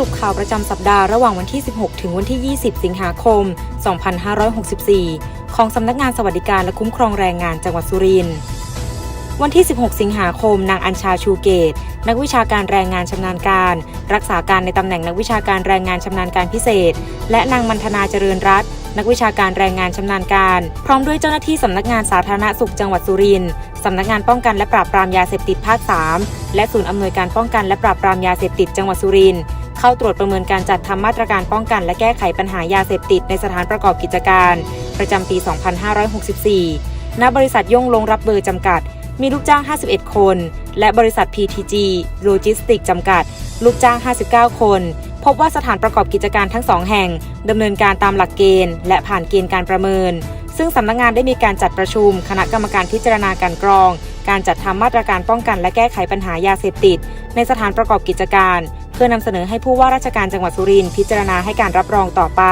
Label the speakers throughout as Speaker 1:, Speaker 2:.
Speaker 1: รุปข่าวประจำสัปดาห์ระหว่างวันที่ 16 ถึงวันที่ 20 สิงหาคม 2564 ของสำนักงานสวัสดิการและคุ้มครองแรงงานจังหวัดสุรินทร์วันที่ 16 สิงหาคม นางอัญชาชูเกต นักวิชาการแรงงานชำนาญการ รักษาการในตำแหน่งนักวิชาการแรงงานชำนาญการพิเศษ และนางมันธนาเจริญรัตน์นักวิชาการแรงงานชำนาญการ พร้อมด้วยเจ้าหน้าที่สำนักงานสาธารณสุขจังหวัดสุรินทร์สำนักงานป้องกันและปราบปรามยาเสพติดภาค 3 และศูนย์อำนวยการป้องกันและปราบปรามยาเสพติดจังหวัดสุรินทร์ เข้าตรวจประเมินการจัดทำมาตรการป้องกัน และแก้ไขปัญหายาเสพติดในสถานประกอบกิจการ ประจำปี 2564 ณ บริษัทย่งลงรับเบอร์จำกัด มีลูกจ้าง 51 คน และบริษัท PTG Logistics จำกัด ลูกจ้าง 59 คน พบว่าสถานประกอบกิจการทั้งสองแห่งดำเนินการตามหลักเกณฑ์ และผ่านเกณฑ์การประเมิน ซึ่งสำนักงานได้มีการจัดประชุม คณะกรรมการพิจารณาการกรอง การจัดทำมาตรการป้องกัน และแก้ไขปัญหายาเสพติด ในสถานประกอบกิจการ พื่อนำเสนอให้ผู้ว่าราชการจังหวัดสุรินทร์พิจารณาให้การรับรองต่อไป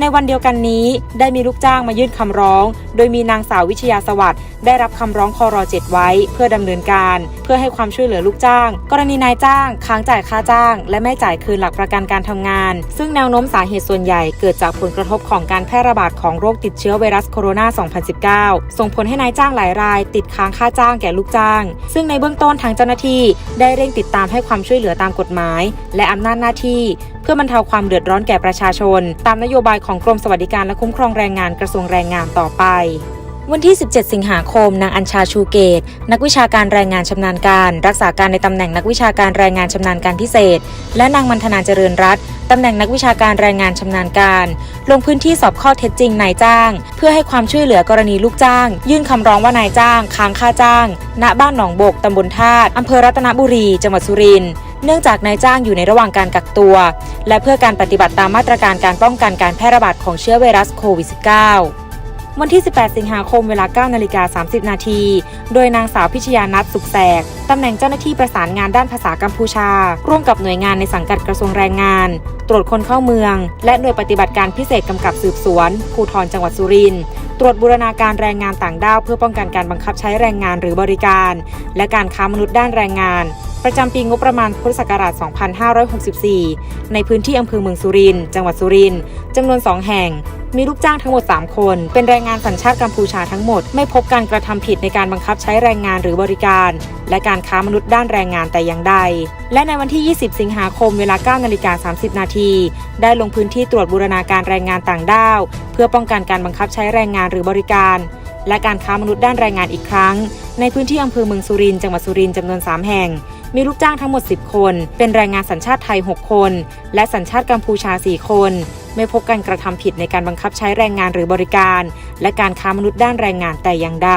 Speaker 1: ในวันเดียวกันนี้ได้มีลูกจ้างมายื่นคำร้อง โดยมีนางสาววิชยาสวัสดิ์ได้รับคำร้องคอร7ไว้ เพื่อดำเนินการ เพื่อให้ความช่วยเหลือลูกจ้าง กรณีนายจ้าง ค้างจ่ายค่าจ้าง และไม่จ่ายคืนหลักประกันการทำงาน ซึ่งแนวโน้มสาเหตุส่วนใหญ่เกิดจากผลกระทบของการแพร่ระบาดของโรคติดเชื้อไวรัสโคโรนา 2019 ส่งผลให้นายจ้างหลายราย ติดค้างค่าจ้างแก่ลูกจ้าง ซึ่งในเบื้องต้นทางเจ้าหน้าที่ ได้เร่งติดตามให้ความช่วยเหลือตามกฎหมาย และอำนาจหน้าที่เพื่อบรรเทาความเดือดร้อนแก่ประชาชน ตามนโยบายของกรมสวัสดิการและคุ้มครองแรงงานกระทรวงแรงงานต่อไปวันที่ 17 สิงหาคม นางอัญชาชูเกต นักวิชาการแรงงานชำนาญการ รักษาการในตำแหน่งนักวิชาการแรงงานชำนาญการพิเศษ และนางมันธนาเจริญรัตน์ตำแหน่งนักวิชาการแรงงานชำนาญการ ลงพื้นที่สอบข้อเท็จจริงนายจ้าง เพื่อให้ความช่วยเหลือกรณีลูกจ้าง ยื่นคำร้องว่านายจ้าง ค้างค่าจ้าง ณ บ้านหนองบกตำบลธาตุอำเภอรัตนบุรี จังหวัดสุรินทร์ เนื่องจากนายจ้างอยู่ในระหว่างการกักตัว และเพื่อการปฏิบัติตามมาตรการการป้องกันการแพร่ระบาดของเชื้อไวรัสโควิด -19 วันที่ 18 สิงหาคมเวลา 9 นาฬิกา 30 นาที โดยนางสาวพิชยานัทสุขแสก ตำแหน่งเจ้าหน้าที่ประสานงานด้านภาษากัมพูชา ร่วมกับหน่วยงานในสังกัดกระทรวงแรงงาน ตรวจคนเข้าเมือง และหน่วยปฏิบัติการพิเศษกำกับสืบสวนภูธรจังหวัดสุรินทร์ตรวจบูรณาการแรงงานต่างด้าวเพื่อป้องกันการบังคับใช้แรงงานหรือบริการ และการค้ามนุษย์ด้านแรงงาน ประจำปีงบประมาณพุทธศักราช 2564 ในพื้นที่อำเภอเมืองสุรินทร์จังหวัดสุรินทร์จำนวน 2 แห่ง มีลูกจ้างทั้งหมด 3 คน เป็นแรงงานสัญชาติกัมพูชาทั้งหมด ไม่พบการกระทำผิดในการบังคับใช้แรงงานหรือบริการ และการค้ามนุษย์ด้านแรงงานแต่อย่างใด และในวันที่ 20 สิงหาคมเวลา 9 นาฬิกา 30 นาที ได้ลงพื้นที่ตรวจบูรณาการแรงงานต่างด้าว เพื่อป้องกันการบังคับใช้แรงงานหรือบริการ และการค้ามนุษย์ด้านแรงงานอีกครั้ง ในพื้นที่อำเภอเมืองสุรินทร์จังหวัดสุรินทร์จำนวน 3 แห่ง มีลูกจ้างทั้งหมด 10 คน เป็นแรงงานสัญชาติไทย 6 คน และสัญชาติกัมพูชา 4 คน ไม่พบการกระทำผิดในการบังคับใช้แรงงานหรือบริการ และการค้ามนุษย์ด้านแรงงานแต่อย่างใด